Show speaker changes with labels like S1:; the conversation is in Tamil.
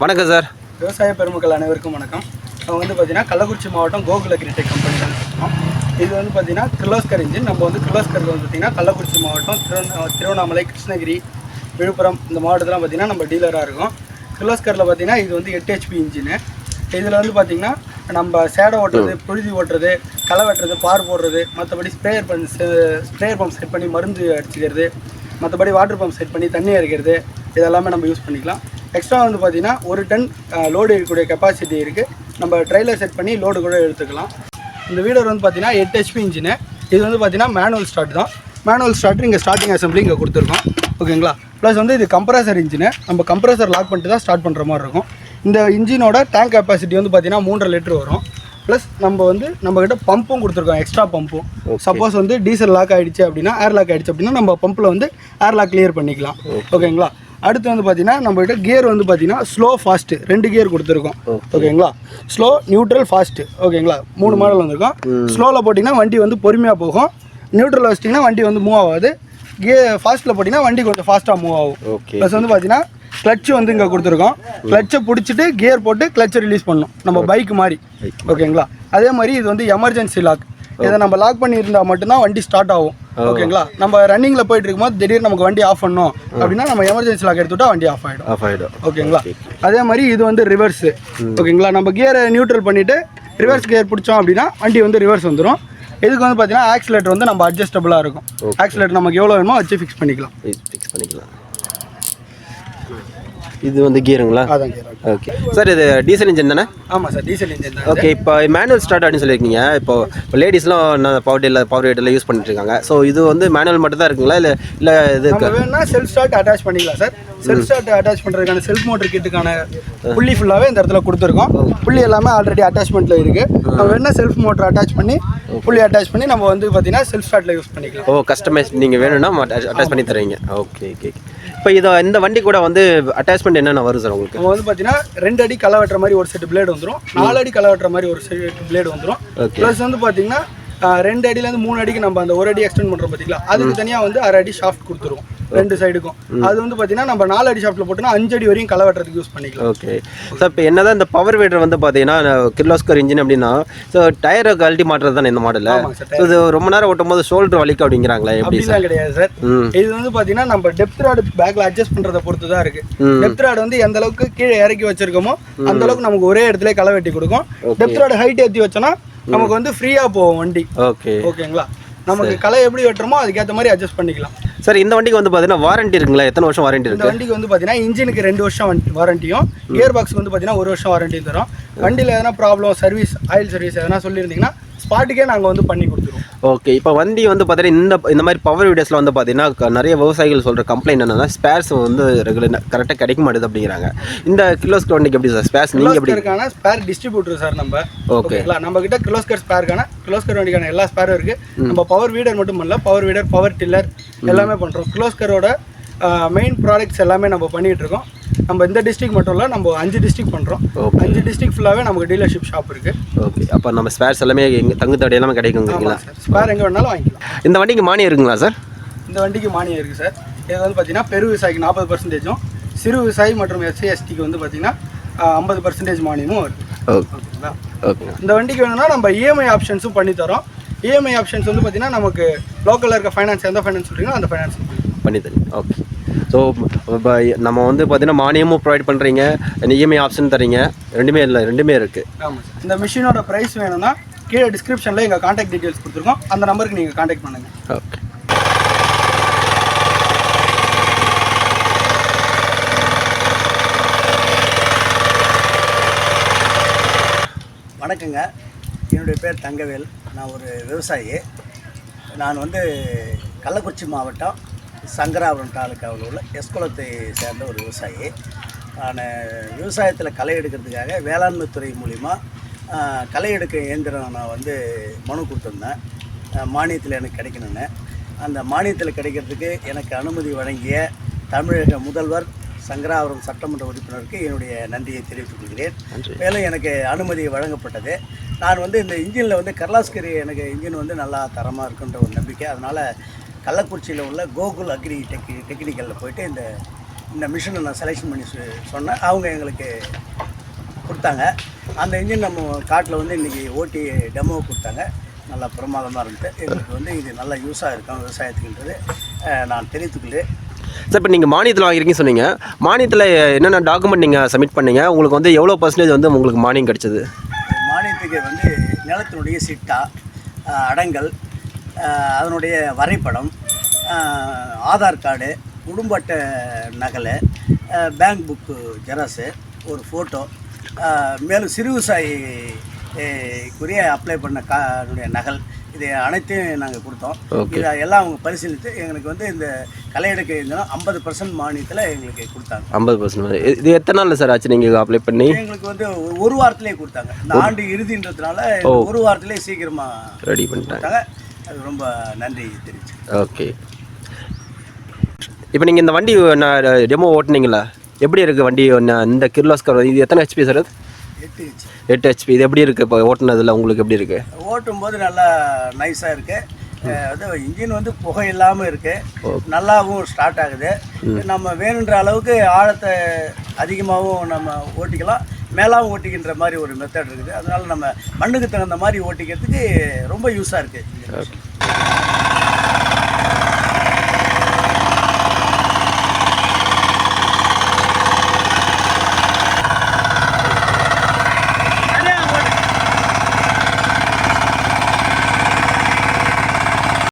S1: வணக்கம் சார்.
S2: விவசாய பெருமக்கள் அனைவருக்கும் வணக்கம். அவங்க வந்து பார்த்தீங்கன்னா கள்ளக்குறிச்சி மாவட்டம் கோகுல கிரிடெக் கம்பெனி தான் இது வந்து பார்த்தீங்கன்னா கிர்லோஸ்கர் இன்ஜின் நம்ம வந்து கிர்லோஸ்கர் வந்து பார்த்தீங்கன்னா கள்ளக்குறிச்சி மாவட்டம் திருவண்ணா திருவண்ணாமலை கிருஷ்ணகிரி விழுப்புரம் இந்த மாவட்டத்தில் பார்த்தீங்கன்னா நம்ம டீலராக இருக்கும். கிர்லோஸ்கரில் பார்த்தீங்கன்னா இது வந்து எட்டு ஹெச்பி இன்ஜினு இதில் வந்து பார்த்தீங்கன்னா நம்ம சேடை ஓட்டுறது புழுதி ஓட்டுறது களை வெட்டுறது பார் போடுறது மற்றபடி sprayer pump sprayer pump set பண்ணி மருந்து அடிச்சுக்கிறது மற்றபடி வாட்டர் பம்ப் செட் பண்ணி தண்ணி இறக்கிறது இதெல்லாமே நம்ம யூஸ் பண்ணிக்கலாம். எக்ஸ்ட்ரா வந்து பார்த்தீங்கன்னா ஒரு டன் லோடு இருக்கக்கூடிய கெப்பாசிட்டி இருக்குது நம்ம ட்ரைலர் செட் பண்ணி லோடு கூட எடுத்துக்கலாம். இந்த வீடர் வந்து பார்த்தீங்கன்னா எட்டு ஹெச்பி இன்ஜினு இது வந்து பார்த்தீங்கன்னா மேனுவல் ஸ்டார்ட் தான். மேனுவல் ஸ்டார்ட் இங்கே ஸ்டார்டிங் அசம்பிளி இங்கே கொடுத்துருக்கோம். ஓகேங்களா ப்ளஸ் வந்து இது கம்ப்ரஸர் இன்ஜினு நம்ம கம்ப்ரஸர் லாக் பண்ணிட்டு தான் ஸ்டார்ட் பண்ணுற மாதிரி இருக்கும். இந்த இன்ஜினோட டேங்க் கெப்பாசிட்டி வந்து பார்த்தீங்கன்னா மூன்றரை லிட்டர் வரும். ப்ளஸ் நம்ம வந்து நம்மக்கிட்ட பம்பும் கொடுத்துருக்கோம் எக்ஸ்ட்ரா பம்பும் சப்போஸ் வந்து டீசல் லாக் ஆகிடுச்சு அப்படின்னா ஏர் லாக் ஆகிடுச்சு அப்படின்னா நம்ம பம்பில் வந்து ஏர் லாக் கிளியர் பண்ணிக்கலாம். ஓகேங்களா அடுத்து வந்து பார்த்தீங்கன்னா நம்மகிட்ட கியர் வந்து பார்த்தீங்கன்னா ஸ்லோ ஃபாஸ்ட்டு ரெண்டு கியர் கொடுத்துருக்கோம். ஓகேங்களா? ஸ்லோ நியூட்ரல் ஃபாஸ்ட்டு ஓகேங்களா? மூணு மாடல் வந்திருக்கும். ஸ்லோவில் போட்டிங்கன்னா வண்டி வந்து பொறுமையாக போகும். நியூட்ரலில் வச்சிட்டிங்கன்னா வண்டி வந்து மூவ் ஆகாது. கியர் ஃபாஸ்ட்டில் போட்டிங்கன்னா வண்டி கொஞ்சம் ஃபாஸ்ட்டாக மூவ் ஆகும். ப்ளஸ் வந்து பார்த்தீங்கன்னா கிளட்ச் வந்து இங்கே கொடுத்துருக்கோம். கிளட்சை பிடிச்சிட்டு கியர் போட்டு கிளட்சை ரிலீஸ் பண்ணணும். நம்ம பைக் மாதிரி. ஓகேங்களா? அதே மாதிரி இது வந்து எமர்ஜென்சி லாக் இதை நம்ம லாக் பண்ணியிருந்தா மட்டும்தான் வண்டி ஸ்டார்ட் ஆகும். ஓகேங்களா நம்ம ரன்னிங்கில் போயிட்டு இருக்கும்போது திடீர்னு நமக்கு வண்டி ஆஃப் பண்ணோம் அப்படின்னா நம்ம எமர்ஜென்சி லாக் எடுத்துட்டா வண்டி ஆஃப் ஆகிடும்
S1: ஆஃப் ஆகிடும்
S2: ஓகேங்களா அதே மாதிரி இது வந்து ரிவர்ஸ் ஓகேங்களா நம்ம கியரை நியூட்ரல் பண்ணிட்டு ரிவர்ஸ் கியர் பிடிச்சோம் அப்படின்னா வண்டி வந்து ரிவர்ஸ் வந்துடும் இதுக்கு வந்து பார்த்தீங்கன்னா ஆக்சிலேட்டர் வந்து நம்ம அட்ஜஸ்டபுளாக இருக்கும். ஆக்சிலேட்டர் நமக்கு எவ்வளோ வேணுமோ வச்சு ஃபிக்ஸ் பண்ணிக்கலாம்.
S1: ஃபிக்ஸ் பண்ணிக்கலாம். இது வந்து
S2: அதான் gear.
S1: ஓகே சார் இது டீசல் இன்ஜின் தானே?
S2: ஆமாம் சார் டீசல் இன்ஜின் தான்
S1: ஓகே இப்போ மேனுவல் ஸ்டார்ட் அப்படின்னு சொல்லியிருக்கீங்க. இப்போ லேடிஸ்லாம் பவர் டேல பவர் ரேட்டில் யூஸ் பண்ணிட்டு இருக்காங்க. ஸோ இது வந்து மேனுவல் மட்டும் தான் இருக்குங்களா? இல்லை இல்லை இது
S2: வேணா செல்ஃப் ஸ்டார்ட் அட்டாச் பண்ணிக்கலாம் சார் செல்ஃப் ஸ்டார்ட் அட்டாச் பண்ணுறதுக்கான செல்ஃப் மோட்டர் கிட்டுக்கான புள்ளி ஃபுல்லாகவே இந்த இடத்துல கொடுத்துருக்கோம். புள்ளி எல்லாமே ஆல்ரெடி அட்டாச்மெண்ட்டில் இருக்குது நம்ம வேணா செல்ஃப் மோட்டர் அட்டாச் பண்ணி புள்ளி அட்டாச் பண்ணி நம்ம வந்து பார்த்தீங்கன்னா செல்ஃப் ஸ்டார்ட்டில் யூஸ் பண்ணிக்கலாம்.
S1: ஓ கஸ்டமைஸ் நீங்கள் வேணும்னா அட்டாச் பண்ணி தருவீங்க. ஓகே ஓகே இப்போ இதை இந்த வண்டி கூட வந்து அட்டாச்மெண்ட் என்னென்ன வரும் சார் உங்களுக்கு?
S2: வந்து பார்த்தீங்கன்னா ரெண்டு அடி களை வெட்டுற மாதிரி ஒரு செட் பிளேடு வந்துடும் நாலு அடி களை வெட்டுற மாதிரி ஒரு செட் பிளேடு வந்துடும். ப்ளஸ் வந்து பார்த்தீங்கன்னா ரெண்டு அடியிலேருந்து மூணு அடிக்கு நம்ம அந்த ஒரு அடி எக்ஸ்டெண்ட் பண்ணுறோம் பார்த்தீங்களா அதுக்கு தனியாக வந்து அரை அடி ஷாஃப்ட் கொடுத்துருவோம். ரெண்டு சைடுக்கும் அது வந்து பார்த்தீங்கன்னா நம்ம நாலு அடி ஷாஃப்ட்டில் போட்டோம்னா அஞ்சு அடி வரையும் களை வெட்டுறதுக்கு யூஸ் பண்ணிக்கலாம்.
S1: ஓகே சார் இப்போ என்னதான் இந்த பவர் வீடர் வந்து பார்த்தீங்கன்னா கிர்லாஸ்கர் இன்ஜின் அப்படின்னா ஸோ டயரை கழட்டி மாட்டுறது தானே இந்த மாடலில் இது ரொம்ப நேரம் ஓட்டும் போது ஷோல்டர் வலிக்கும் அப்படிங்கிறாங்களே எப்படி சார்
S2: கிடையாது சார் இது வந்து பாத்தீங்கன்னா நம்ம டெப்த் ராடு பேக்ல அட்ஜஸ்ட் பண்றத பொறுத்து தான் இருக்கு. டெப்த் ராடு வந்து எந்த அளவுக்கு கீழே இறக்கி வச்சிருக்கோமோ அந்த அளவுக்கு நமக்கு ஒரே இடத்துல களை வெட்டி கொடுக்கும். டெப்த் ராடு ஹைட் ஏத்தி வச்சோம்னா நமக்கு வந்து ஃப்ரீயா போகும் வண்டி.
S1: ஓகே
S2: ஓகேங்களா நமக்கு களை எப்படி வெட்டுறோமோ அதுக்கேற்ற மாதிரி அட்ஜஸ்ட் பண்ணிக்கலாம்.
S1: சார் இந்த வண்டிக்கு வந்து பார்த்தீங்கன்னா வாரண்டி இருக்குங்களா? எத்தனை வருஷம் வாரண்டி
S2: இந்த
S1: இருக்கு?
S2: வண்டிக்கு வந்து பாத்தீங்கன்னா இன்ஜினுக்கு ரெண்டு வருஷம் வாரண்டியும் கியர் பாக்ஸ்க்கு வந்து பாத்தீங்கன்னா ஒரு வருஷம் வாரண்டியும் தரும். வண்டியில் எதனா ப்ராப்ளம் சர்வீஸ் ஆயில் சர்வீஸ் எதனா சொல்லியிருந்தீங்கன்னா ஸ்பாட்டுக்கே நாங்கள் வந்து பண்ணி கொடுத்துருவோம்.
S1: ஓகே இப்போ வண்டி வந்து பார்த்தீங்கன்னா இந்த இந்த மாதிரி பவர் வீடியோஸில் வந்து பார்த்தீங்கன்னா நிறைய விவசாயிகள் சொல்கிற கம்ப்ளைண்ட் என்னன்னா ஸ்பேர்ஸ் வந்து ரெகுலர் கரெக்டாக கிடைக்க மாட்டேது அப்படிங்கிறாங்க. இந்த கிலோஸ்கர் வண்டிக்கு எப்படி சார் ஸ்பேர்ஸ் நீங்கள் எப்படி
S2: கிலோஸ்கருக்கான ஸ்பேர் டிஸ்ட்ரிபியூட்டர் சார் நம்ம.
S1: ஓகே
S2: ஓகேங்களா நம்ம கிட்ட கிலோஸ்கர் ஸ்பேருக்கான கிலோஸ்கர் வண்டிக்கான எல்லா ஸ்பேரும் இருக்கு. நம்ம பவர் வீடர் மட்டும் பண்ணல பவர் வீடர் பவர் டில்லர் எல்லாமே பண்றோம். கிலோஸ்கரோட மெயின் ப்ராடக்ட்ஸ் எல்லாமே நம்ம பண்ணிட்டு இருக்கோம். நம்ம இந்த டிஸ்ட்ரிக்ட் மட்டும் இல்லை நம்ம அஞ்சு டிஸ்ட்ரிக்ட்
S1: Okay.
S2: அஞ்சு டிஸ்ட்ரிக்ட் ஃபுல்லாவே நமக்கு டீலர்ஷிப் ஷாப் இருக்கு.
S1: ஓகே அப்போ நம்ம ஸ்பேர்ஸ் எல்லாமே எங்க தங்கு தடை எல்லாமே கிடைக்குங்களா
S2: ஸ்பேர் எங்க வேணாலும் வாங்கிக்கலாம்.
S1: இந்த வண்டிக்கு மானியம் இருக்குங்களா சார்
S2: இந்த வண்டிக்கு மானியம் இருக்கு சார் இது வந்து பார்த்தீங்கன்னா பெரு விவசாயிக்கு நாற்பது பர்சன்டேஜும் சிறு விவசாயி மற்றும் எஸ்சி எஸ்டிக்கு வந்து பார்த்தீங்கன்னா ஐம்பது பர்சன்டேஜ் மானியமும் இருக்கு.
S1: ஓகே
S2: ஓகேங்களா?
S1: ஓகேங்க
S2: இந்த வண்டிக்கு வேணும்னா நம்ம இஎம்ஐ ஆப்ஷன்ஸும் பண்ணி தரோம். இஎம்ஐ ஆப்ஷன்ஸ் வந்து பார்த்தீங்கன்னா நமக்கு லோக்கலில் இருக்க ஃபைனான்ஸ் எந்த ஃபைனான்ஸ் சொல்கிறீங்களோ அந்த ஃபைனான்ஸ்
S1: பண்ணி தரீங்க. ஓகே ஸோ இப்போ நம்ம வந்து பார்த்தீங்கன்னா மானியமும் ப்ரொவைட் பண்ணுறீங்க இஎம்ஐ ஆப்ஷன் தரீங்க. ரெண்டுமே இல்லை ரெண்டுமே இருக்குது
S2: இந்த மிஷினோட ப்ரைஸ் வேணும்னா கீழே டிஸ்கிரிப்ஷனில் எங்கள் காண்டாக்ட் டீட்டெயில்ஸ் கொடுத்துருக்கோம். அந்த நம்பருக்கு நீங்கள் காண்டாக்ட் பண்ணுங்கள்
S1: ஓகே
S3: வணக்கங்க. என்னுடைய பேர் தங்கவேல். நான் ஒரு விவசாயி. நான் வந்து கள்ளக்குறிச்சி மாவட்டம் சங்கராபுரம் தாலுக்காவில் உள்ள எஸ்குளத்தை சேர்ந்த ஒரு விவசாயி. நான் விவசாயத்தில் களை எடுக்கிறதுக்காக வேளாண்மை துறை மூலிமா களை எடுக்க இயந்திரம் நான் வந்து மனு கொடுத்துருந்தேன். மானியத்தில் எனக்கு கிடைக்கணும்னு. அந்த மானியத்தில் கிடைக்கிறதுக்கு எனக்கு அனுமதி வழங்கிய தமிழக முதல்வர் சங்கராபுரம் சட்டமன்ற உறுப்பினருக்கு என்னுடைய நன்றியை தெரிவித்துக் கொள்கிறேன். மேலும் எனக்கு அனுமதி வழங்கப்பட்டது. நான் வந்து இந்த இன்ஜினில் வந்து கர்லாஸ்கரி எனக்கு இன்ஜின் வந்து நல்லா தரமாக இருக்குன்ற ஒரு நம்பிக்கை. அதனால் கள்ளக்குறிச்சியில் உள்ள கோகுல் அக்ரி டெக் டெக்னிக்கலில் போயிட்டு இந்த இந்த மிஷினை நான் செலெக்ஷன் பண்ணி சொ- சொன்னேன். அவங்க எங்களுக்கு கொடுத்தாங்க. அந்த இன்ஜின் நம்ம காட்டில் வந்து இன்றைக்கி ஓட்டி டெமோ கொடுத்தாங்க. நல்லா பிரமாதமாக இருந்துச்சு. எங்களுக்கு வந்து இது நல்லா யூஸாக இருக்கும் விவசாயத்துக்குன்றது நான் தெரிவித்துக்கொள்கிறேன்.
S1: சார் இப்போ நீங்கள் மானியத்தில் வாங்கிருக்கீங்கன்னு சொன்னீங்க. மானியத்தில் என்னென்ன டாக்குமெண்ட் நீங்கள் சப்மிட் பண்ணீங்க? உங்களுக்கு வந்து எவ்வளோ பர்சன்டேஜ் வந்து உங்களுக்கு மானியம் கிடைச்சது?
S3: மானியத்துக்கு வந்து நிலத்தினுடைய சிட்டா அடங்கல் அதனுடைய வரைபடம் ஆதார் கார்டு குடும்ப அட்டை நகல் பேங்க் புக்கு ஜெராஸு ஒரு ஃபோட்டோ மேலும் சிறு விவசாயி அஹ், குறிய அப்ளை பண்ண கா அதனுடைய நகல் இது அனைத்தையும் நாங்கள் கொடுத்தோம். இதை எல்லாம் அவங்க பரிசீலித்து எங்களுக்கு வந்து இந்த களை எடுக்க இருந்தோம் ஐம்பது பர்சன்ட் மானியத்தில் எங்களுக்கு கொடுத்தாங்க.
S1: ஐம்பது பர்சன்ட் இது எத்தனை நாளில் சார் ஆச்சு நீங்கள் அப்ளை பண்ணி?
S3: எங்களுக்கு வந்து ஒரு- ஒரு வாரத்திலேயே கொடுத்தாங்க. இந்த ஆண்டு இறுதின்றதுனால ஒரு வாரத்திலேயே சீக்கிரமா
S1: ரெடி பண்ணிட்டாங்க.
S3: அது ரொம்ப நன்றி தெரிவிச்சு
S1: ஓகே. இப்போ நீங்கள் இந்த வண்டி டெமோ ஓட்டுனீங்களா? எப்படி இருக்குது வண்டி? இந்த கிர்லாஸ்கர் இது எத்தனை ஹெச்பி சார் அது?
S3: எட்டு இன்ச்சு
S1: எட்டு ஹெச்பி இது எப்படி இருக்குது இப்போ ஓட்டுனதில் உங்களுக்கு எப்படி இருக்குது
S3: ஓட்டும் போது நல்லா நைஸாக இருக்கு. அஹ் அது இன்ஜின் வந்து புகை இல்லாமல் இருக்கு. நல்லாவும் ஸ்டார்ட் ஆகுது. நம்ம வேணுன்ற அளவுக்கு ஆழத்தை அதிகமாகவும் நம்ம ஓட்டிக்கலாம். மேலாகவும் ஓட்டிக்கின்ற மாதிரி ஒரு மெத்தட் இருக்குது. அதனால் நம்ம மண்ணுக்கு தகுந்த மாதிரி ஓட்டிக்கிறதுக்கு ரொம்ப யூஸாக இருக்குது